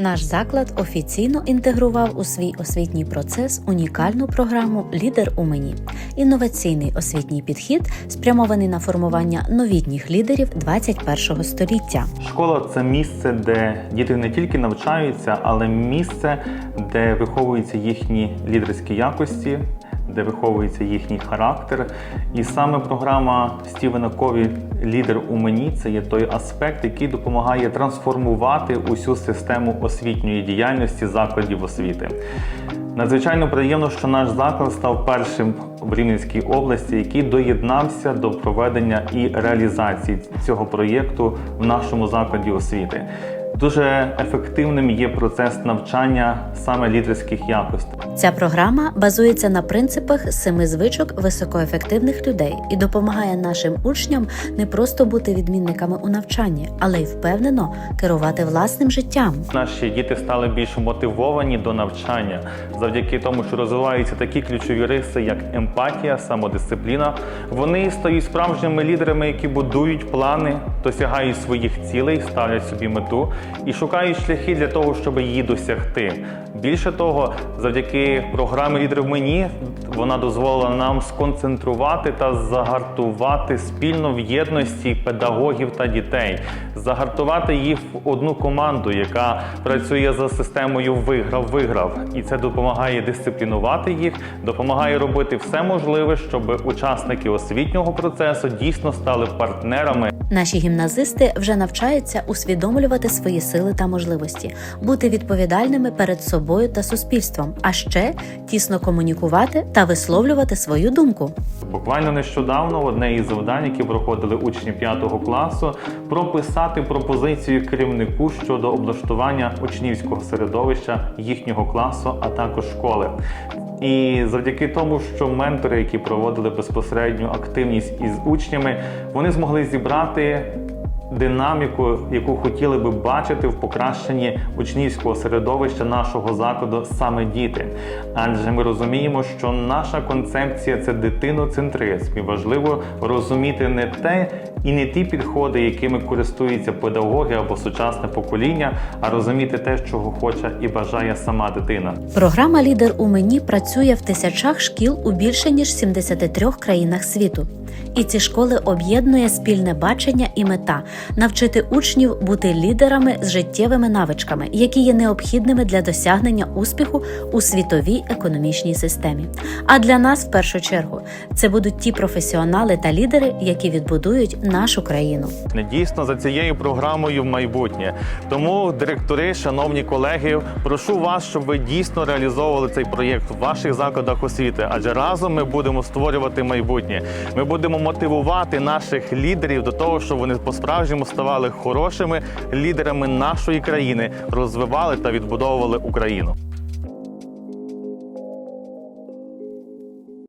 Наш заклад офіційно інтегрував у свій освітній процес унікальну програму Лідер у мені інноваційний освітній підхід, спрямований на формування новітніх лідерів 21 століття. Школа це місце, де діти не тільки навчаються, але місце, де виховуються їхні лідерські якості, де виховується їхній характер. І саме програма Стівена Кові Лідер у мені це є той аспект, який допомагає трансформувати усю систему освітньої діяльності закладів освіти. Надзвичайно приємно, що наш заклад став першим в Рівненській області, який доєднався до проведення і реалізації цього проєкту в нашому закладі освіти. Дуже ефективним є процес навчання саме лідерських якостей. Ця програма базується на принципах семи звичок високоефективних людей і допомагає нашим учням не просто бути відмінниками у навчанні, але й впевнено керувати власним життям. Наші діти стали більш мотивовані до навчання завдяки тому, що розвиваються такі ключові риси, як емпатія, самодисципліна. Вони стають справжніми лідерами, які будують плани, досягають своїх цілей, ставлять собі мету і шукають шляхи для того, щоб її досягти. Більше того, завдяки програмі Лідер в мені вона дозволила нам сконцентрувати та загартувати спільно в єдності педагогів та дітей, загартувати їх в одну команду, яка працює за системою виграв-виграв, і це допомагає дисциплінувати їх, допомагає робити все можливе, щоб учасники освітнього процесу дійсно стали партнерами. Наші гімназисти вже навчаються усвідомлювати свої сили та можливості, бути відповідальними перед собою та суспільством, а ще тісно комунікувати та висловлювати свою думку. Буквально нещодавно одне із завдань, які проходили учні 5 класу, прописати пропозицію керівнику щодо облаштування учнівського середовища їхнього класу, а також школи. І завдяки тому, що ментори, які проводили безпосередню активність із учнями, вони змогли зібрати динаміку, яку хотіли би бачити в покращенні учнівського середовища нашого закладу саме діти. Адже ми розуміємо, що наша концепція це дитиноцентризм, і важливо розуміти не те і не ті підходи, якими користуються педагоги або сучасне покоління, а розуміти те, чого хоче і бажає сама дитина. Програма Лідер у мені працює в тисячах шкіл у більше ніж 73 країнах світу. І ці школи об'єднує спільне бачення і мета навчити учнів бути лідерами з життєвими навичками, які є необхідними для досягнення успіху у світовій економічній системі. А для нас, в першу чергу, це будуть ті професіонали та лідери, які відбудують нашу країну. Дійсно за цією програмою в майбутнє. Тому, директори, шановні колеги, прошу вас, щоб ви дійсно реалізовували цей проєкт в ваших закладах освіти, адже разом ми будемо створювати майбутнє. Ми будемо мотивувати наших лідерів до того, щоб вони по-справжньому ставали хорошими лідерами нашої країни, розвивали та відбудовували Україну.